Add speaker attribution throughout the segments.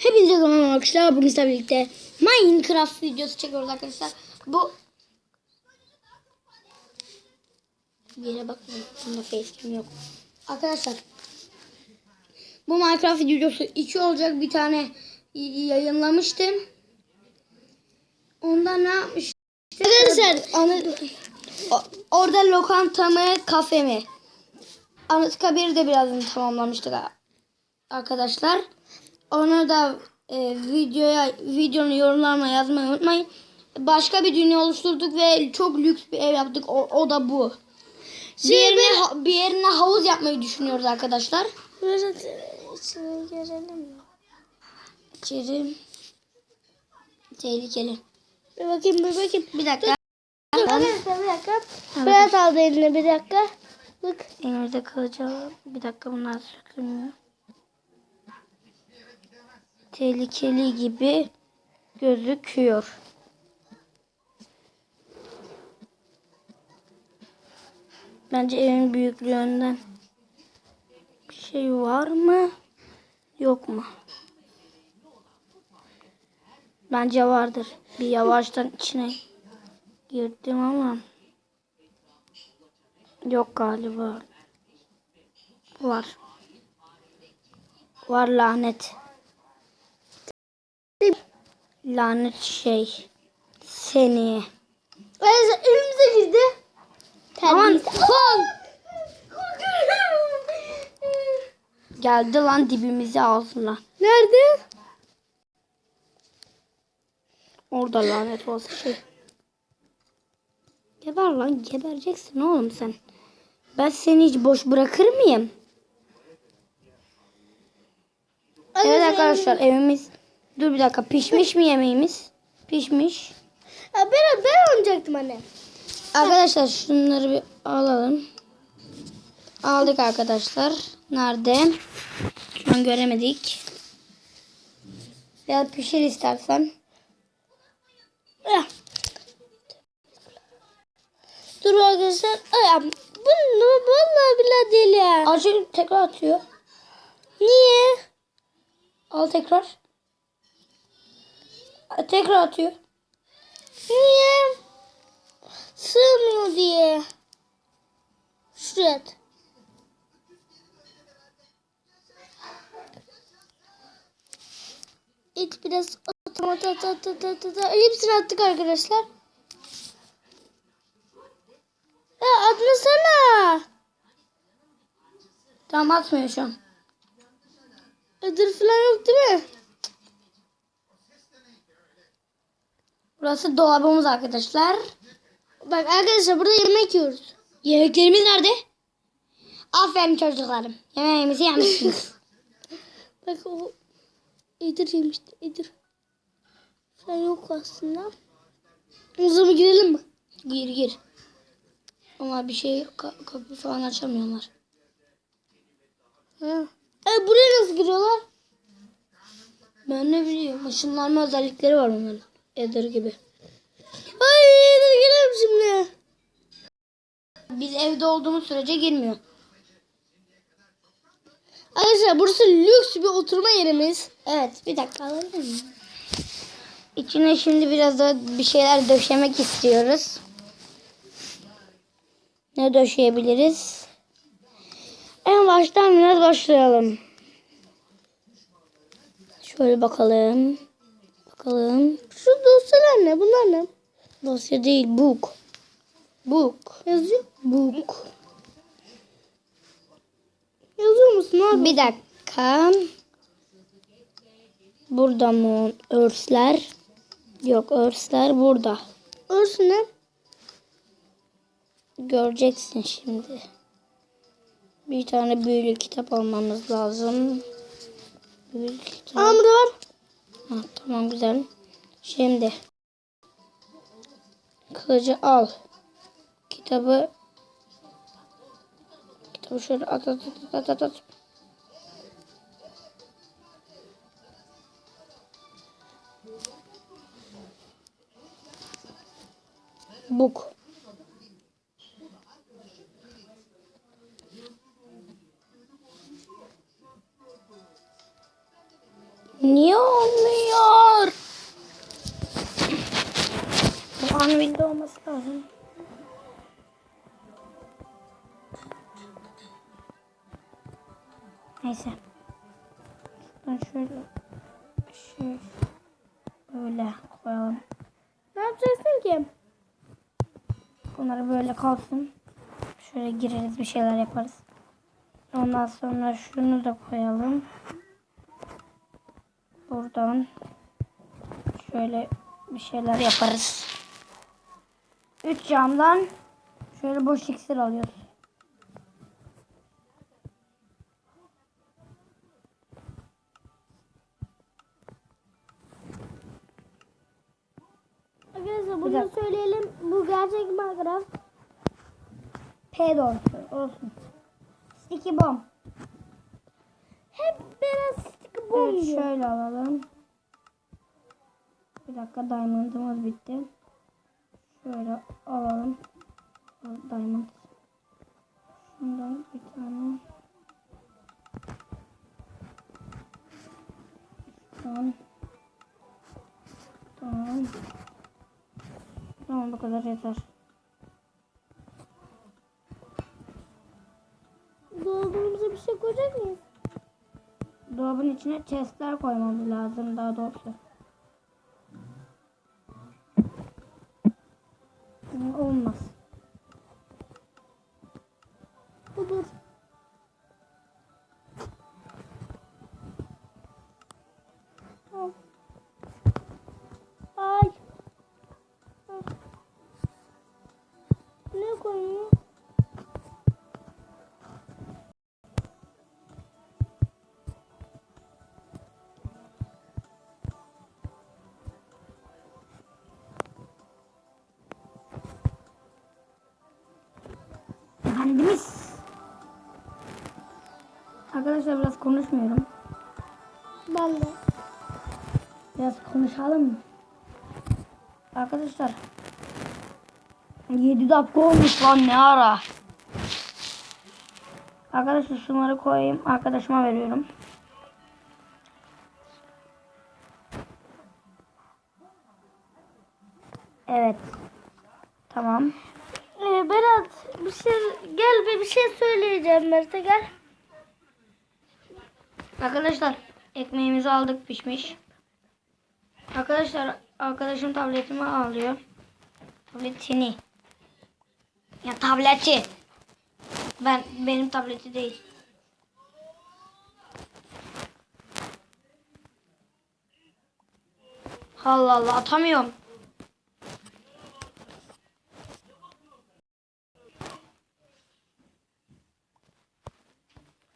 Speaker 1: Hepinize merhaba arkadaşlar. Bugün sizlerle birlikte Minecraft videosu çekiyoruz arkadaşlar. Bu bir yere bakmayın. Bunda facecam yok. Arkadaşlar bu Minecraft videosu iki olacak. Bir tane yayınlamıştım. Ondan ne yapmıştım? Arkadaşlar o- orada lokanta mı kafe mi? Anıtkabir'i de birazdan tamamlamıştık arkadaşlar. Onu da e, videoya videonun yorumlarına yazmayı unutmayın. Başka bir dünya oluşturduk ve çok lüks bir ev yaptık. O, o da bu. Bir yerine, bir yerine havuz yapmayı düşünüyoruz arkadaşlar.
Speaker 2: Biraz içini görelim mi?
Speaker 1: İçeri tehlikeli.
Speaker 2: Bir bakayım bir bakayım.
Speaker 1: Bir dakika.
Speaker 2: Dur bir dakika bir dakika. Biraz aldı eline bir dakika. Bak.
Speaker 1: Elimizde kılıcı Bir dakika bunlar sökülmüyor. Tehlikeli gibi gözüküyor. Bence evin büyüklüğünden bir şey var mı? Yok mu? Bence vardır. Bir yavaştan içine girdim ama yok galiba. Var. Var lanet. Lanet şey. Seni.
Speaker 2: Evet elimize girdi.
Speaker 1: Aman.
Speaker 2: Terbiyesiz.
Speaker 1: Geldi lan dibimize ağzına.
Speaker 2: Nerede?
Speaker 1: Orada lanet olsa şey. Geber lan gebereceksin oğlum sen. Ben seni hiç boş bırakır mıyım? Evet arkadaşlar evimiz. Dur bir dakika pişmiş mi yemeğimiz? Pişmiş.
Speaker 2: Ya ben, ben oynayacaktım anne.
Speaker 1: Arkadaşlar şunları bir alalım. Aldık arkadaşlar. Nerede? Şu an göremedik. Ya pişir istersen.
Speaker 2: Dur arkadaşlar. Bunu vallahi billahi değil ya.
Speaker 1: Acı tekrar atıyor.
Speaker 2: Niye?
Speaker 1: Al tekrar. Tekrar atıyor.
Speaker 2: Niye? Sığmıyor diye. Şuraya at. İt biraz at at at at at at at. Hepsini attık arkadaşlar. Ya atmasana.
Speaker 1: Tamam atmıyor şu an.
Speaker 2: Ödül falan yok değil mi?
Speaker 1: Burası dolabımız arkadaşlar.
Speaker 2: Bak arkadaşlar burada yemek yiyoruz.
Speaker 1: Yemeklerimiz nerede? Aferin çocuklarım. Yemeğimizi yemişsiniz.
Speaker 2: Bak o Edir yemişti. Edir. Sen yok aslında. O zaman girelim mi?
Speaker 1: gir gir. Ama bir şey. Ka- kapı falan açamıyorlar.
Speaker 2: Ha. E, buraya nasıl giriyorlar?
Speaker 1: Ben ne biliyorum. Işınlanma özellikleri var onların. Eder gibi.
Speaker 2: Ay Edir girelim şimdi.
Speaker 1: Biz evde olduğumuz sürece girmiyor.
Speaker 2: Arkadaşlar burası lüks bir oturma yerimiz.
Speaker 1: Evet bir dakika alabilir miyim? İçine şimdi biraz da bir şeyler döşemek istiyoruz. Ne döşeyebiliriz? En baştan biraz başlayalım. Şöyle bakalım. Bakalım.
Speaker 2: Şu dosyalar ne? Bunlar ne?
Speaker 1: Dosya değil book. Book.
Speaker 2: Yazıyor.
Speaker 1: Book.
Speaker 2: Yazıyor musun abi?
Speaker 1: Bir dakika. Burada mı örsler? Yok örsler burada.
Speaker 2: Orası ne?
Speaker 1: Göreceksin şimdi. Bir tane büyülü kitap almamız lazım. Büyülü kitap.
Speaker 2: Aa burada var.
Speaker 1: Ha, tamam güzel. Şimdi kılıcı al. Kitabı kitabı şöyle at at at at at. at. Book. Niye olmuyor? Bu Anvil'de olması lazım. Neyse. Ben şöyle şey böyle koyalım.
Speaker 2: Ne yapacaksın ki?
Speaker 1: Bunları böyle kalsın. Şöyle gireriz bir şeyler yaparız. Ondan sonra şunu da koyalım. Buradan şöyle bir şeyler yaparız. Üç camdan şöyle boş iksir alıyoruz.
Speaker 2: Arkadaşlar bunu
Speaker 1: dakika.
Speaker 2: söyleyelim. Bu gerçek Minecraft.
Speaker 1: P doğrusu olsun. Sticky bomb.
Speaker 2: Hep biraz
Speaker 1: Evet, şöyle alalım. Bir dakika diamond'ımız bitti. Şöyle alalım. Al, Diamond. Şundan bir tane. Şundan. Tamam. Tamam bu kadar yeter.
Speaker 2: Dolabımıza bir şey koyacak mıyız?
Speaker 1: Dolabın içine chestler koymamız lazım daha doğrusu. Efendimiz. Arkadaşlar biraz konuşmuyorum.
Speaker 2: De.
Speaker 1: Biraz konuşalım? Arkadaşlar. 7 dakika olmuş lan ne ara. Arkadaşlar şunları koyayım. Arkadaşıma veriyorum. Evet. Tamam.
Speaker 2: Ee, Berat bir şey gel bir, bir şey söyleyeceğim Mert'e gel.
Speaker 1: Arkadaşlar ekmeğimizi aldık pişmiş. Arkadaşlar arkadaşım tabletimi alıyor. Tabletini. Ya tableti. Ben benim tableti değil. Allah Allah atamıyorum.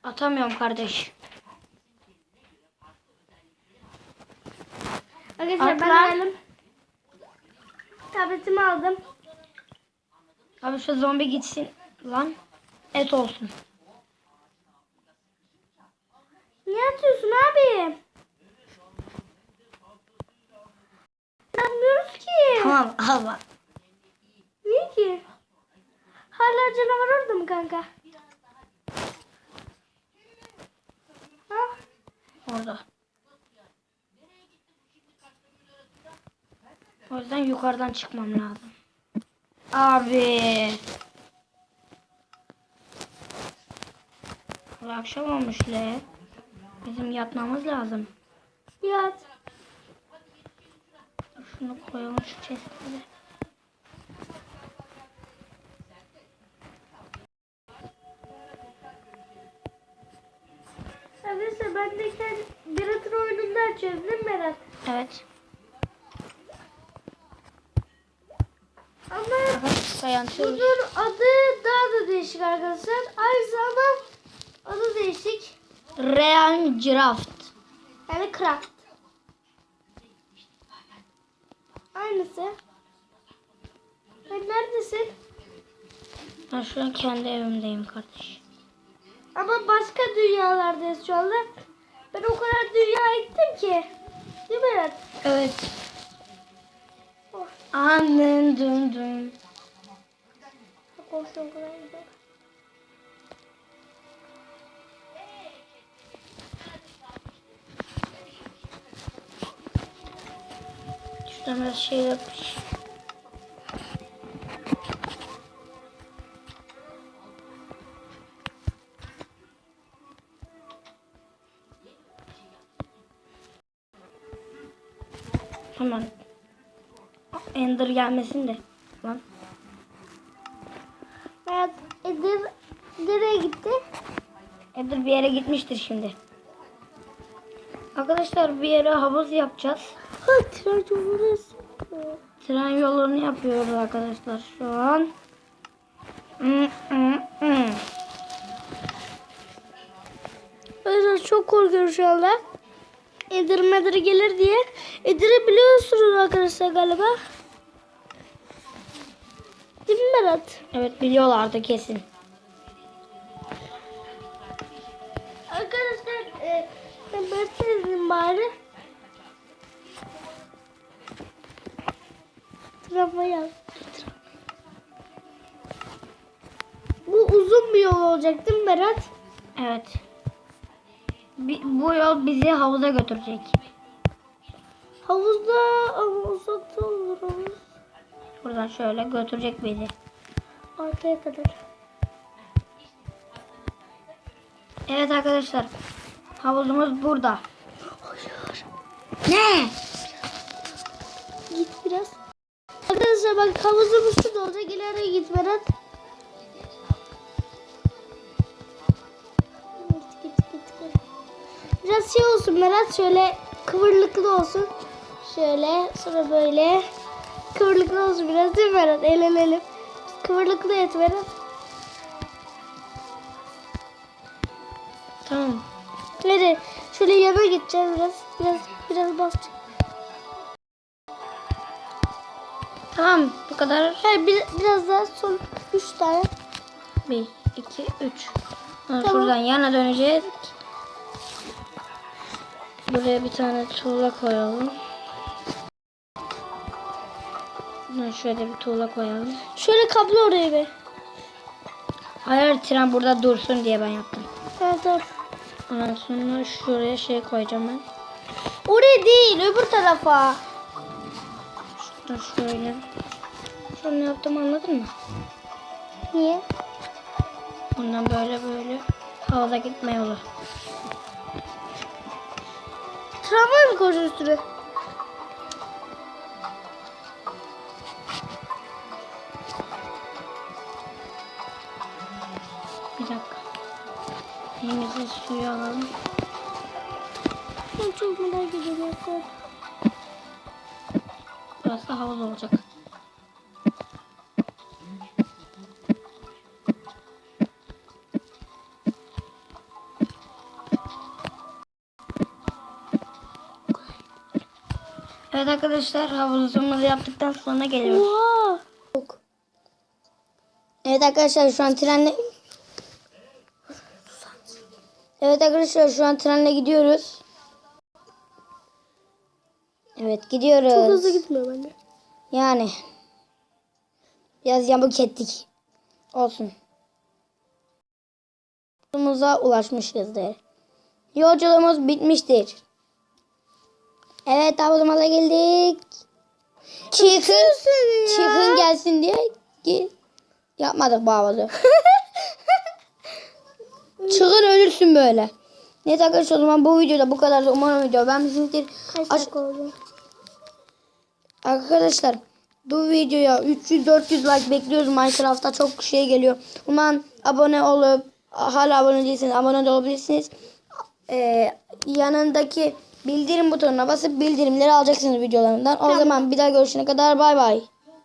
Speaker 1: Atamıyorum kardeş.
Speaker 2: Arkadaşlar
Speaker 1: Atla.
Speaker 2: ben geldim. Tabletimi aldım.
Speaker 1: Abi şu zombi gitsin lan. Et olsun.
Speaker 2: Niye atıyorsun abi? Yapmıyoruz ki.
Speaker 1: Tamam al bak.
Speaker 2: Niye ki? Hala canavar orada mı kanka? Ha?
Speaker 1: Orada. O yüzden yukarıdan çıkmam lazım. Abi. Akşam olmuş le. Bizim yatmamız lazım.
Speaker 2: Yat.
Speaker 1: Şunu koyalım şu chest'e.
Speaker 2: Ben de kendi Berat'ın oyununda açıyorum değil mi Berat?
Speaker 1: Evet.
Speaker 2: Ama
Speaker 1: Sayantıyoruz.
Speaker 2: bunun adı daha da değişik arkadaşlar. Aynı zamanda adı değişik.
Speaker 1: Real Giraffe.
Speaker 2: Yani craft. Aynısı. Sen neredesin?
Speaker 1: Ben şu an kendi evimdeyim kardeş.
Speaker 2: Ama başka dünyalardayız şu anda. Ben o kadar dünya gittim ki. Değil mi Berat?
Speaker 1: Evet.
Speaker 2: Oh.
Speaker 1: Annen dün dün.
Speaker 2: Olsun kolay gidelim.
Speaker 1: Şuradan her şey yapmış. Ender gelmesin de. Lan.
Speaker 2: Evet. Edir nereye gitti?
Speaker 1: Ender bir yere gitmiştir şimdi. Arkadaşlar bir yere havuz yapacağız.
Speaker 2: Ha tren burası.
Speaker 1: Tren yolunu yapıyoruz arkadaşlar şu an. Hmm, hmm, hmm.
Speaker 2: Arkadaşlar çok korkuyorum şu anda. Edir medir gelir diye. Edir'i biliyorsunuz arkadaşlar galiba. Değil mi Berat?
Speaker 1: Evet biliyorlardı kesin.
Speaker 2: Arkadaşlar e, ben dedim bari. Tramvay yaz. Bu uzun bir yol olacak değil mi Berat?
Speaker 1: Evet. Bi- bu yol bizi havuza götürecek.
Speaker 2: Havuzda ama uzakta olur havuz.
Speaker 1: Buradan şöyle götürecek bizi.
Speaker 2: Arkaya kadar.
Speaker 1: Evet arkadaşlar. Havuzumuz burada.
Speaker 2: Hayır.
Speaker 1: Ne?
Speaker 2: Git biraz. Arkadaşlar bak havuzumuz şurada olacak. İleri git Berat. Git git git. git. Biraz şey olsun Berat şöyle kıvırlıklı olsun. Şöyle sonra böyle kıvırlıklı olsun biraz değil mi Berat? El el el. Kıvırlıklı et Berat.
Speaker 1: Tamam.
Speaker 2: Nereye? Şöyle yana gideceğiz biraz. Biraz biraz basacağız.
Speaker 1: Tamam bu kadar.
Speaker 2: Hayır bir, biraz daha son 3 tane.
Speaker 1: 1, 2, 3.
Speaker 2: Tamam.
Speaker 1: Şuradan yana döneceğiz. Buraya bir tane tuğla koyalım. Buradan şöyle bir tuğla koyalım.
Speaker 2: Şöyle kablo oraya be.
Speaker 1: Hayır tren burada dursun diye ben yaptım.
Speaker 2: Evet tamam.
Speaker 1: Ondan sonra şuraya şey koyacağım ben.
Speaker 2: Oraya değil öbür tarafa.
Speaker 1: Şuradan şöyle. Şunu yaptım anladın mı?
Speaker 2: Niye?
Speaker 1: Bundan böyle böyle havuza gitme yolu.
Speaker 2: Tramvay mı koyacağız üstüne?
Speaker 1: Suyu alalım.
Speaker 2: Ben çok merak ediyorum.
Speaker 1: Burası havuz olacak. Evet arkadaşlar havuzumuzu yaptıktan sonra geliyoruz.
Speaker 2: Oha.
Speaker 1: Evet arkadaşlar şu an trenle Evet arkadaşlar şu an trenle gidiyoruz. Evet gidiyoruz.
Speaker 2: Çok hızlı gitmiyor bende.
Speaker 1: Yani biraz yamuk ettik. Olsun. Yolumuza ulaşmışızdır. Yolculuğumuz bitmiştir. Evet havuzumuza geldik. Çıkın, çıkın gelsin diye yapmadık bu havuzu. Çıkın ölürsün böyle. Neyse arkadaşlar o zaman bu videoda bu kadar. Umarım video beğenmişsinizdir.
Speaker 2: Oldu?
Speaker 1: Arkadaşlar bu videoya 300-400 like bekliyoruz Minecraft'ta çok şey geliyor. Umarım abone olup hala abone değilseniz abone de olabilirsiniz. Ee, yanındaki bildirim butonuna basıp bildirimleri alacaksınız videolarımdan. O zaman bir daha görüşene kadar bay bay.